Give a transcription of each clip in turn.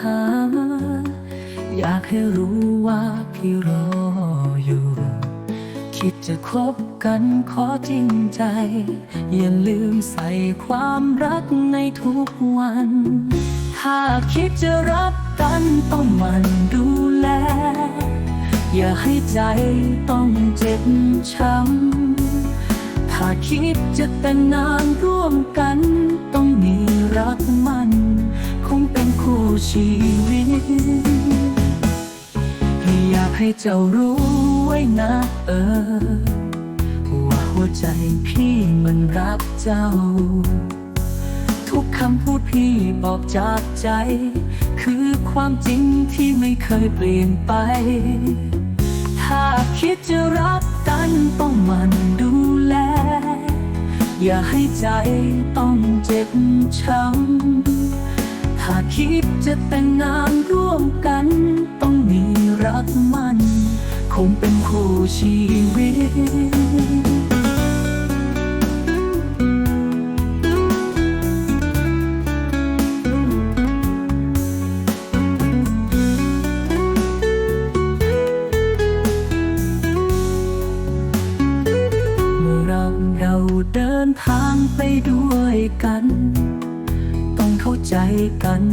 หา อยากให้รู้ว่าพี่รออยู่ คิดจะคบกันขอจริงใจ อย่าลืมใส่ความรักในทุกวัน ถ้าคิดจะรักกันต้องมันดูแล อย่าให้ใจต้องเจ็บช้ำถ้าคิดจะแต่งงานร่วมกันต้องมีรักมันคงเป็น ชีวิต อยากให้เจ้ารู้ไว้นะเออ ว่าหัวใจพี่มันรักเจ้า ทุกคำพูดพี่บอกจากใจ คือความจริงที่ไม่เคยเปลี่ยนไป ถ้าคิดจะรักกันต้องมันดูแล อย่าให้ใจต้องเจ็บช้ำ ถ้าคิดจะแต่งงานร่วมกัน ต้องมีรักมัน คงเป็นคู่ชีวิตเมื่อเราเดินทางไปด้วยกัน ใจกัน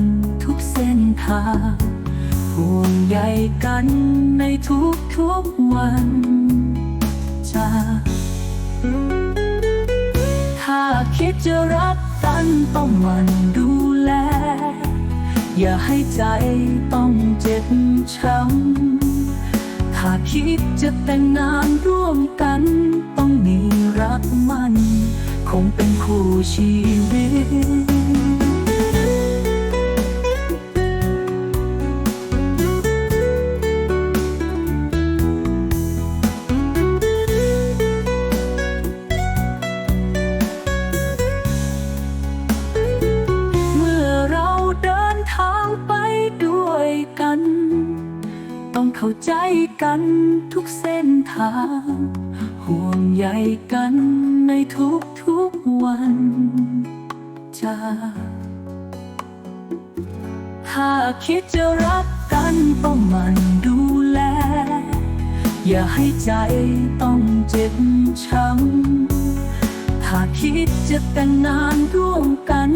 ทุกเส้นทางห่วงใยกันในทุกทุกวันจะถ้าคิดจะรักกันต้องมันดูแล อย่าให้ใจต้องเจ็บช้ำถ้าคิดจะแต่งงานร่วมกัน ต้องมีรักมัน คงเป็นคู่ชีวิต เข้าใจกันทุกเส้นทาง ห่วงใยกันในทุกทุกๆวันจะถ้าคิดจะรักกันต้องมันดูแล อย่าให้ใจต้องเจ็บช้ำถ้าคิดจะแต่งงานร่วมกัน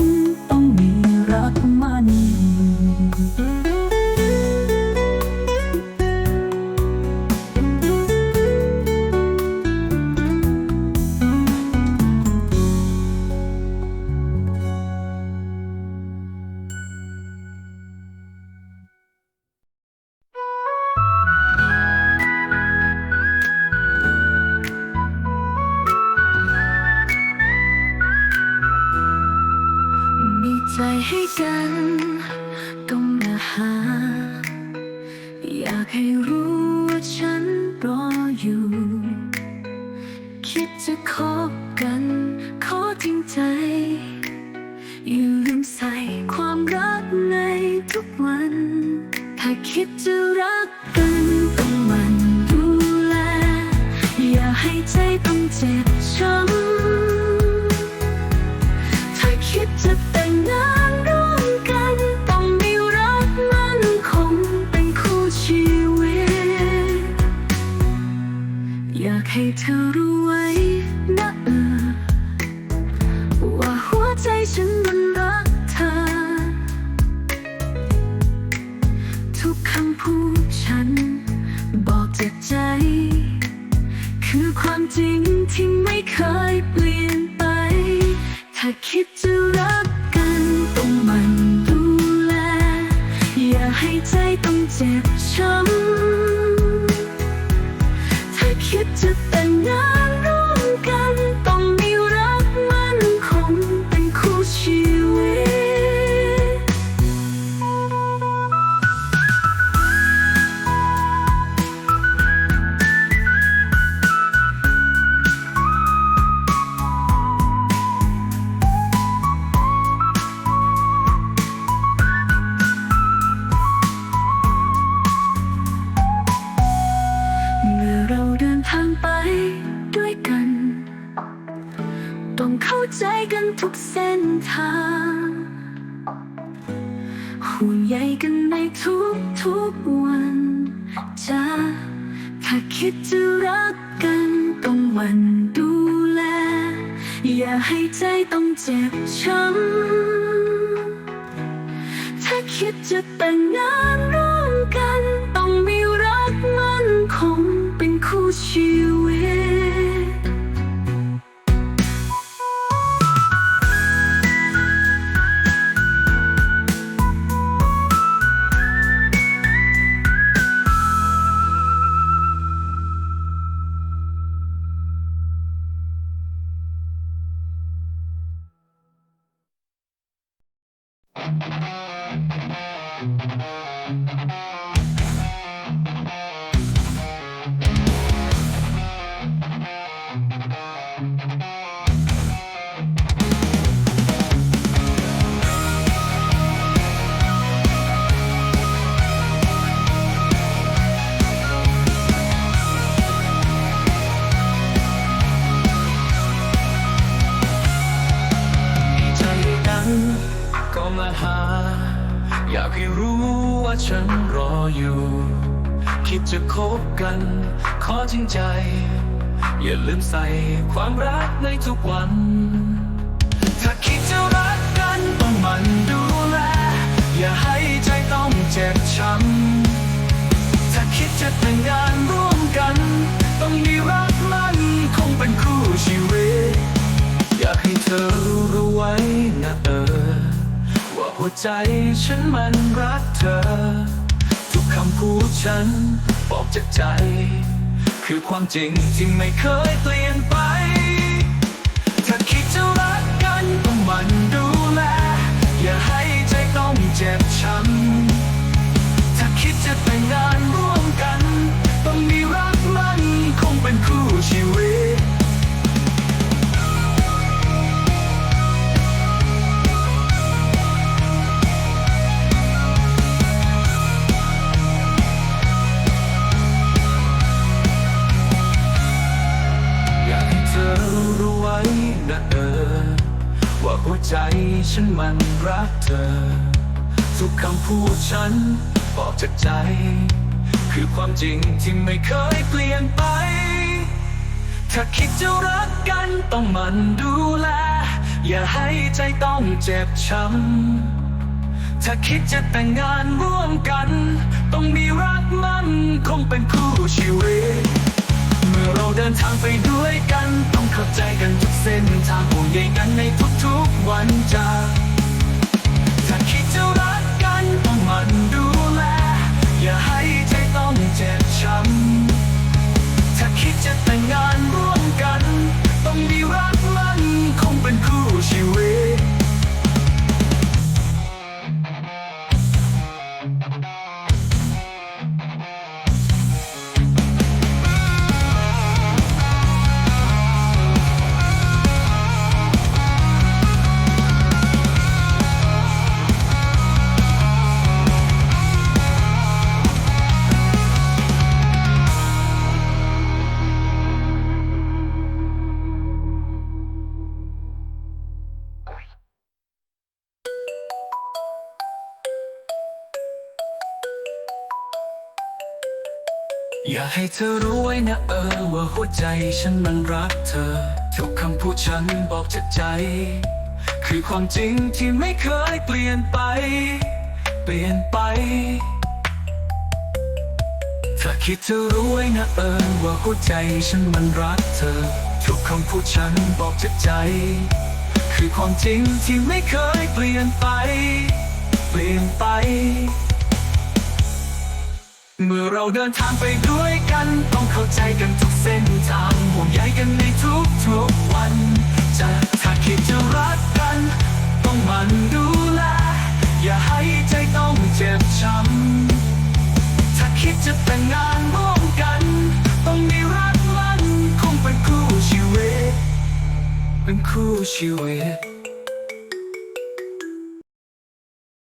ใจให้กันต้องมาหา อยากให้รู้ว่าฉันรออยู่ คิดจะคบกัน ขอจริงใจ อย่าลืมใส่ความรักในทุกวัน ถ้าคิดจะรักกันต้องมันดูแล อย่าให้ใจต้องเจ็บช้ำ จริงที่ไม่เคยเปลี่ยนไป ถ้าคิดจะรัก ทุกวันจะถ้าคิดจะรักกันต้องมันดูแล อย่าให้ใจต้องเจ็บช้ำถ้าคิดจะแต่งงานร่วมกัน ต้องมีรักมั่นคงเป็นคู่ชีวิต ใจ ออยู่ คิดจะคบกัน ขอจริงใจ อย่าลืมใส่ความรักในทุกวัน ถ้าคิดจะรักกันต้องมันดูแล อย่าให้ใจต้องเจ็บช้ำถ้าคิดจะแต่งงานร่วมกัน ต้องมีรักมันคงเป็นคู่ชีวิต อยากให้เธอรู้รู้ไว้นะเออ ว่าหัวใจฉันมันรักเธอ คำพูดฉันบอกจากใจ คือความจริงที่ไม่เคยเปลี่ยนไป ใจฉันมันรักเธอ ทุกคำพูดฉันบอกจากใจ คือความจริงที่ไม่เคยเปลี่ยนไป ถ้าคิดจะรักกันต้องมันดูแล อย่าให้ใจต้องเจ็บช้ำ ถ้าคิดจะแต่งงานร่วมกัน ต้องมีรักมันคงเป็นคู่ชีวิต นทางไปด้วยกัน ต้องเข้าใจกันทุกเส้นทางห่วงใยกันในทุกๆวันจากถ้า อยากให้เธอรู้ไว้นะเออว่าหัวใจฉันมันรักเธอ ทุกคำพูดฉันบอกจากใจ คือความจริงที่ไม่เคยเปลี่ยนไป เปลี่ยนไป ถ้าคิดเธอรู้ไว้นะเออว่าหัวใจฉันมันรักเธอ ทุกคำพูดฉันบอกจากใจ คือความจริงที่ไม่เคยเปลี่ยนไป เปลี่ยนไป เมื่อเราเดินทางไปด้วยกัน ต้องเข้าใจกันทุกเส้นทางห่วงใยกันในทุกทุกวัน จะถ้าคิดจะรักกัน ต้องมันดูแล อย่าให้ใจต้องเจ็บช้ำถ้าคิดจะแต่งงานร่วมกัน ต้องมีรักมันคงเป็นคู่ชีวิต เป็นคู่ชีวิต